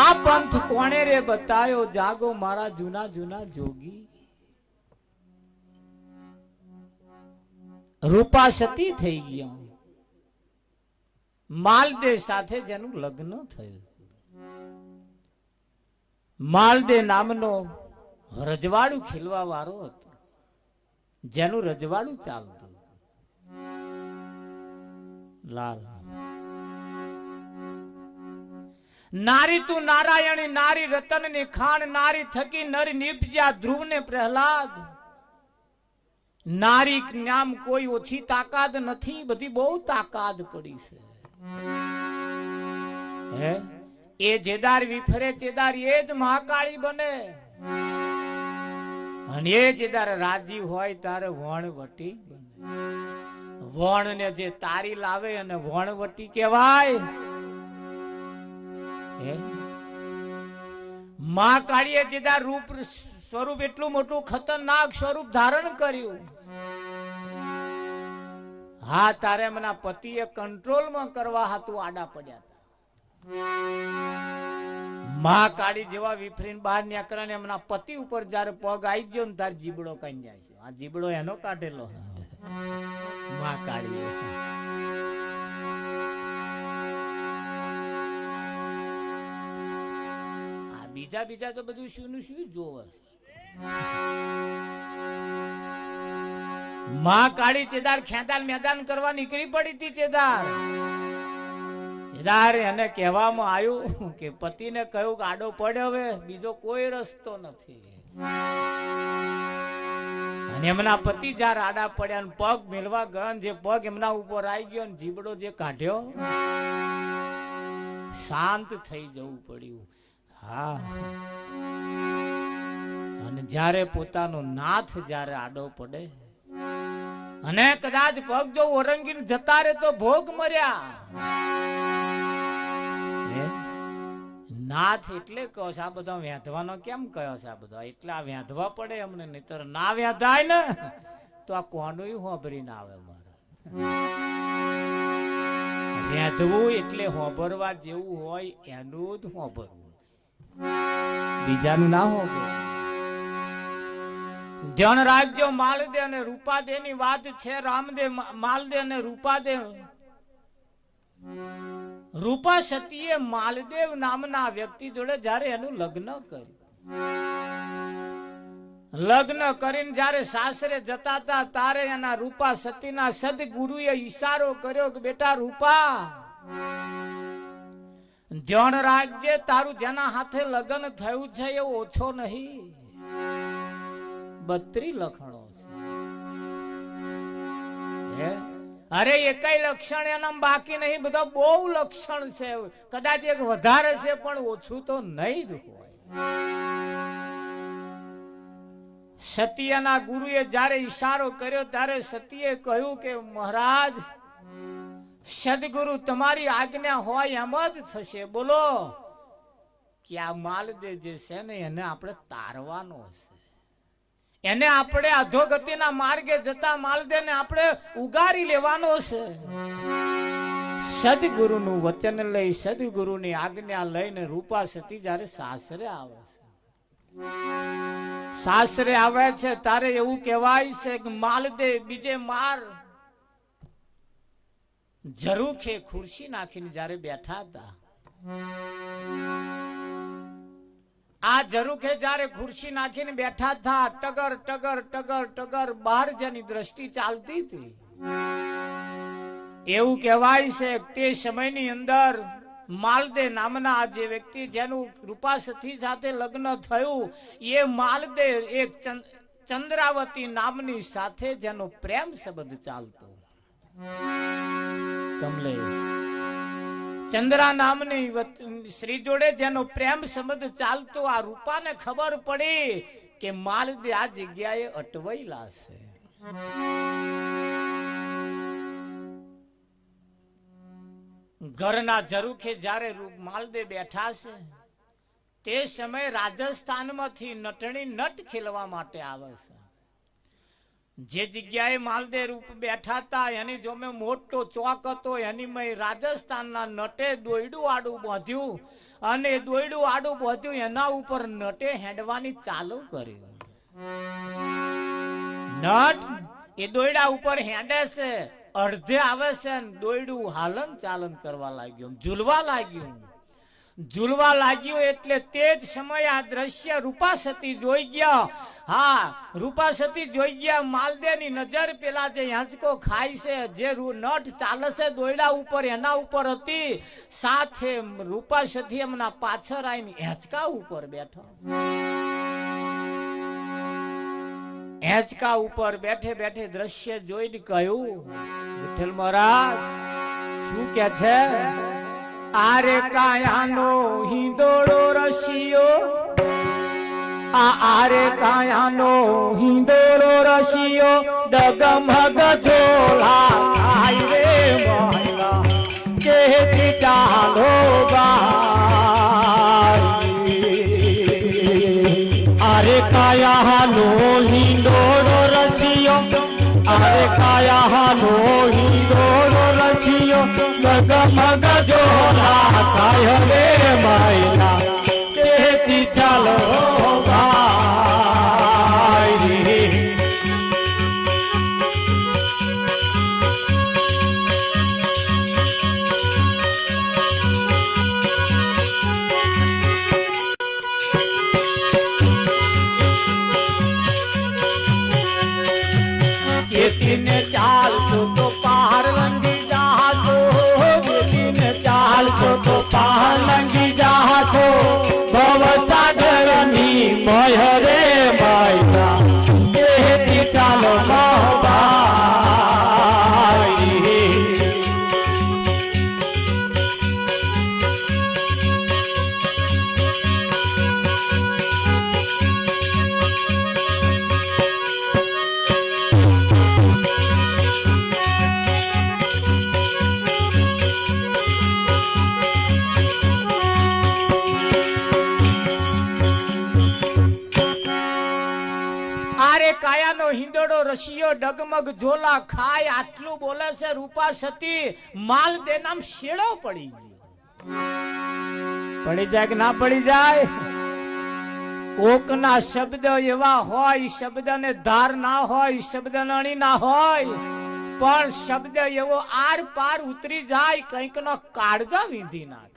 આ પંથ કોણે રે બતાયો? જાગો મારા જૂના જૂના જોગી. રૂપા થઈ ગયા. માલદે સાથે જેનું લગ્ન થયું. માલદે નામનો રજવાડું ખીલવા વાળો હતો. જેનું રજવાડું ચાલતું લાલ. નારી તું નારાયણી, નારી રતનની ખાણ, નારી થકી નરી નીપજ્યા ધ્રુવ ને પ્રહલાદ. નારી નામ કોઈ ઓછી તાકાત નથી, બધી બહુ તાકાત પડી છે. હે? એ જેદાર વિફરે, તેદાર એ જ મહાકાળી બને. અને એ જેદાર રાજી હોય, તારે વણવટી બને. વણ ને જે તારી લાવે અને વણવટી કહેવાય માં કાળીએ જેદા રૂપ સ્વરૂપ એટલું મોટું ખતરનાક સ્વરૂપ ધારણ કર્યું. હા, તારે એમના પતિએ કંટ્રોલમાં કરવા હાતું આડા પડ્યા હતા મા કાળી જેવા વિફરીને બહાર નીકળે ને એમના પતિ ઉપર જયારે પગ આવી ગયો ને તાર જીબડો કઈ જાય છે. આ જીબડો એનો કાઢેલો મા કાળી બીજા બીજા તો બધું શું નું શું જોવે. માં કાળી ચેદાર ખેંદાલ મેદાન કરવા નીકળી પડી હતી ચેદાર. ચેદાર એને કહેવામાં આવ્યું કે પતિને કહ્યું કે આડો પડ્યો હવે, બીજો કોઈ રસ્તો નથી. અને એમના પતિ જ્યારે આડા પડ્યા ને પગ મેળવા ગયા જે પગ એમના ઉપર આવી ગયો ને જીબડો જે કાઢ્યો, શાંત થઈ જવું પડ્યું. હા અને જ્યારે પોતાનો નાથ જ્યારે આડો પડે, અને કદાચ પગ જો ઓરંગીને જતા રહે તો ભોગ મર્યા. નાથ એટલે કહો છો, આ બધા વેધવાનો કેમ કયો છે આ બધા? એટલે આ વેધવા પડે અમને, નહીતર ના વેંધાય ને, તો આ કોનું હોભરી ના આવે મારે. વેંધવું એટલે હોભરવા જેવું હોય, એનું જ હોભરવું. બીજાનું ના હોભરવું ધ્યાન રાખજો માલદે અને રૂપાદે ની વાત છે, રામદે માલદે અને રૂપાદે. રૂપા સતીએ માલદેવ નામના વ્યક્તિ જોડે જ્યારે એનું લગ્ન કર્યું. લગ્ન કરીને જ્યારે સાસરે જતા હતા તારે એના રૂપા સતીના સદગુરુએ ઈશારો કર્યો કે, બેટા રૂપા ધ્યાન રાખજે, તારું જેના હાથે લગ્ન થયું છે એ ઓછો નહીં. બત્રી લખણો છે. અરે એકય લક્ષણ એના બાકી નહીં, બધા બહુ લક્ષણ છે. કદાચ એક વધારે છે, પણ ઓછું તો નહીં જ હોય. સત્યના ગુરુએ જ્યારે ઈશારો કર્યો, ત્યારે સતીએ કહ્યું કે, મહારાજ સદગુરુ, તમારી આજ્ઞા હોય એમ જ થશે. બોલો. કે આ માલદે જે છે ને, એને આપણે તારવાનો છે એને આપણે અધોગતિના માર્ગે જતા માલદેને આપણે ઉગારી લેવાનો છે સદગુરુનું વચન લઈ, સદગુરુની આજ્ઞા લઈને રૂપા સતી જ્યારે સાસરે આવે છે. સાસરે આવે છે, તારે એવું કહેવાય છે કે માલદે બીજે માર જરૂખે ખુરશી નાખીને જ્યારે બેઠા હતા. આ જરૂખે જ્યારે ખુરશી નાખીને બેઠા હતા, ટગર ટગર ટગર ટગર બહાર જેની દ્રષ્ટિ ચાલતી હતી. એવું કહેવાય છે, તે સમયની અંદર માલદે નામના જે વ્યક્તિ જેનું રૂપાસથી સાથે લગ્ન થયું, એ માલદે એક ચંદ્રાવતી નામની સાથે જેનો પ્રેમ સંબંધ ચાલતો. કમલે. ચંદ્રા નામની શ્રી જોડે જેનો પ્રેમ સંબંધ ચાલતો, આ રૂપાને ખબર પડી કે માલદે આ જગ્યાએ અટવાયેલા છે. ઘરના જરૂખે જ્યારે માલદે બેઠા છે, તે સમયે રાજસ્થાનમાંથી નટણી નટ ખેલવા માટે આવે છે. જે જગ્યાએ માલદે રૂપ બેઠા હતા, એની જોમે મોટો ચોક હતો, એની મેં રાજસ્થાનના નટે દોયડું આડું બાંધ્યું. અને દોયડું આડું બાંધ્યું, એના ઉપર નટે હેડવાની ચાલુ કરી. નટ એ દોયડા ઉપર હેડે છે, અડધે આવે છે દોયડું હાલન ચાલન કરવા લાગ્યું, ઝૂલવા લાગ્યું. ઝૂલવા લાગ્યું એટલે તે જ સમયે આ દ્રશ્ય રૂપાસતી જોઈ ગયા. હા, રૂપાસતી જોઈ ગયા. માલદેની નજર પેલા જે હેંચકો ખાય છે, જે નટ ચાલે છે દોયડા ઉપર, એના ઉપર હતી. સાથે રૂપાસતી એમના પાછળ આવીને હેંચકા ઉપર બેઠો. હેંચકા ઉપર બેઠે બેઠે દ્રશ્ય જોઈને કહ્યું, વિઠ્ઠલ મહારાજ, શું કે છે? આરે કાયાનો હિંદોળો રશિયો આ આરે કાયાનો હિંદોળો રશિયો ડગમગ ઝોલા ખાય રે મહિલા કેતી ચાલો બાઈ અરે કાયાનો હિંડોળો રચિયો અરે કાયાનો હિંડોળો રચિયો ગગમગ રશિયો ડગમગ ઝોલા ખાય, આટલું બોલે છે રૂપા સતી. માલ દેનામ શેડો પડી ગયો. પડી જાય કે ના પડી જાય? કોકના શબ્દ એવા હોય, શબ્દને ધાર ના હોય, શબ્દ નણી ના હોય. પણ શબ્દ એવો આર પાર ઉતરી જાય કંઈક નો કાળજા વીંધી નાખે.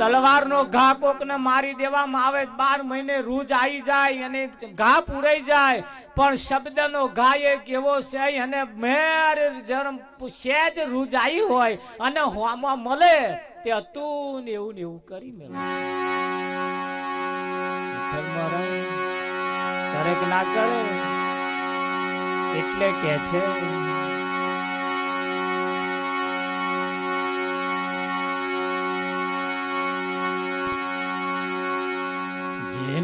તલવારનો ઘા કોકને મારી દેવામાં આવે, બાર મહિને રૂજ આવી જાય અને ઘા પૂરાઈ જાય. પણ શબ્દનો ઘા એક એવો છે અને મેર જરમ સેજ રૂજ આવી હોય અને હોમાં મળે તે હતું ને એવું ને એવું કરી મેળવે વિઠ્ઠલ મહારાજ કરે કે ના કરે, એટલે કે છે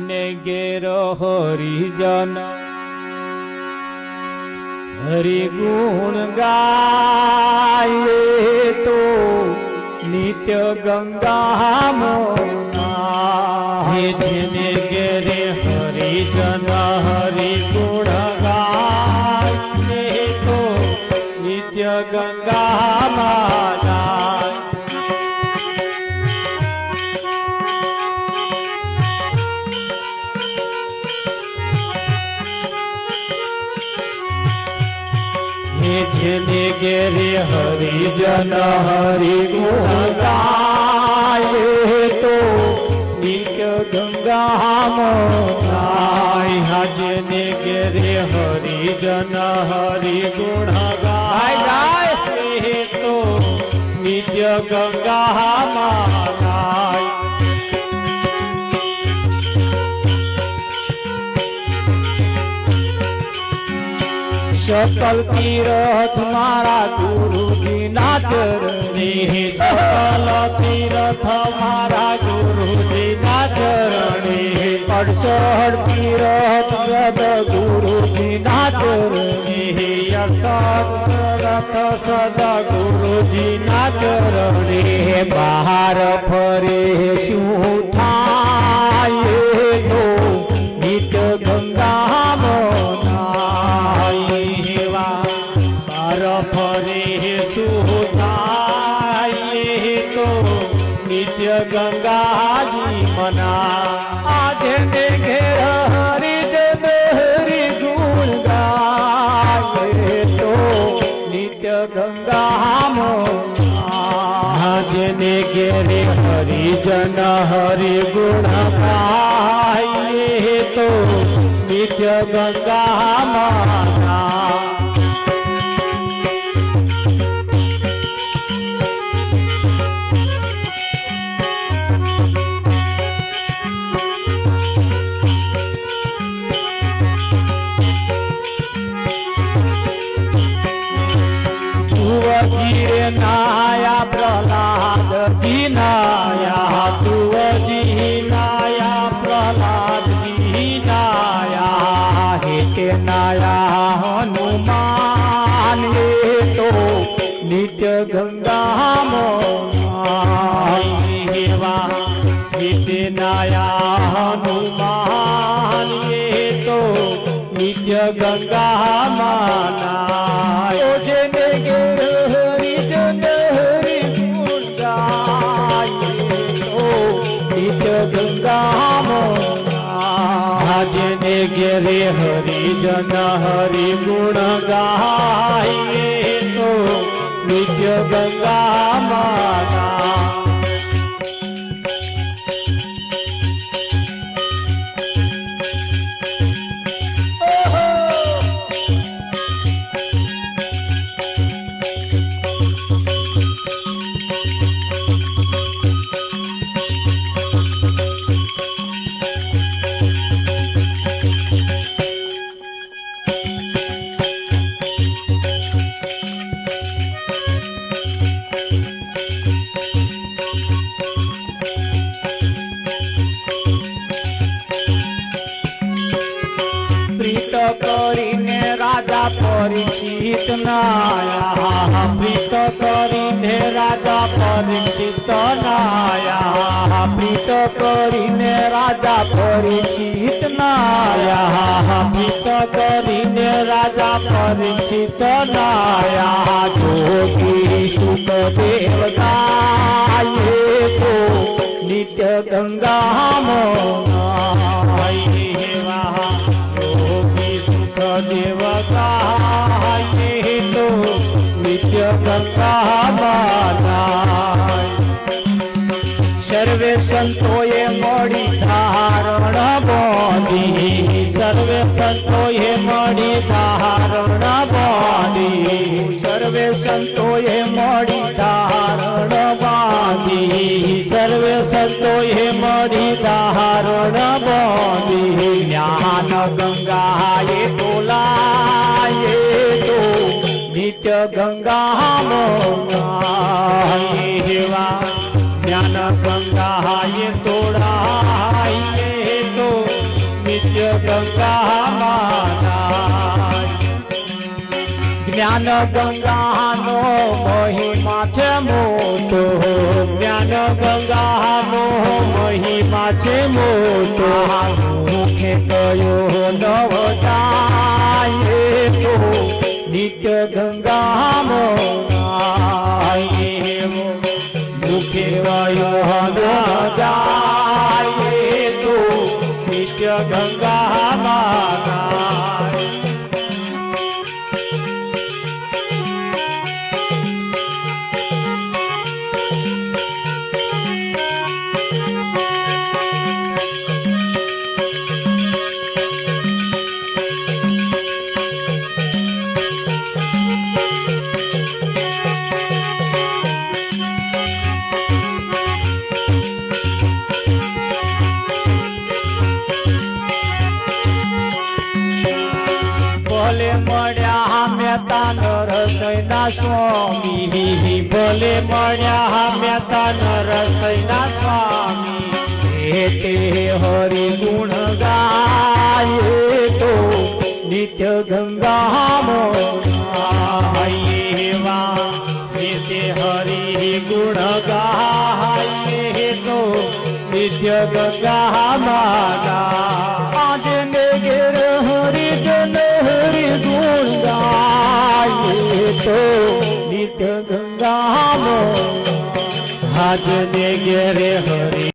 જેને ઘેર હરિજન. હરિગુણ ગાય તો નિત્ય ગંગા હે જેને જેને ઘેરે હરિજન હરિ ગુણ ગાય તો નિત્ય ગંગામાં ગાય હાજને ઘેરે હરિજન હરિ ગુણ ગાય ગાય હે તો નિત્ય ગંગામાં ગાય શકલ તીરથ મારા ગુરુજી ના ચરણી સકલ તીરથ મારા ગુરુજી ના ચરણી અડસઠ તીરથ ગદ ગુરુજી ના ચરણે રથ સદ ગુરુજી ના ચરણી બહાર ફરે શું થાય? ગીત ગંગામાં હરિ ગુણ ગાઈએ તો નિત્ય ગંગા તુવજી હેતે નાયા હનુમાન એ તો નિત્ય ગંગામાં હેવા નિત્ય નાયા હનુમાન એ તો નિત્ય ગંગામાં જેને ઘેર હરિજન હરિ ગુણ ગાય તો નિત્ય જેને ઘેરે હરિજન હરિ ગુણ ગાય તો નિત્ય ગંગામાં કરીને રાજા પરીક્ષિત નાયા પ્રીત કરીને રાજા પરીક્ષિત નાયા પ્રીત કરીને રાજા પરીક્ષિત નાયા જોગી સુખદેવ ગાયે તો નિત્ય ગંગામાં યોગી સુખ દેવ ગાયે તો નિત્ય સંતોએ મળી ધારણ બોધી. સર્વે સંતોએ મળી ધારણ બોધી. સર્વે સંતોએ મળી ધારણ બાંધી. સર્વે સંતોએ મળી ધારણ બોધી. જ્ઞાન ગંગાએ બોલાયે તો નિત્ય ગંગામાં હેવા જ્ઞાન ગંગાએ તોડાય તો નિત્ય ગંગામાં જ્ઞાન ગંગાનો મહિમા છે મોટો જ્ઞાન ગંગાનો મહિમા છે મોટો મુખે કયો નવ જાય તો નિત્ય ગંગામાં નરસૈના સ્વામી. ભલે મળ્યા મહેતા નરસૈના સ્વામી. હે તે હરિ ગુણ ગાય તો નિત્ય ગંગામાં એવા. હે તે હરિ ગુણ ગાય તો નિત્ય ગંગામાં આજે ગાય તો નિત્ય ગંગામાં આજ ને ઘેરે હરિ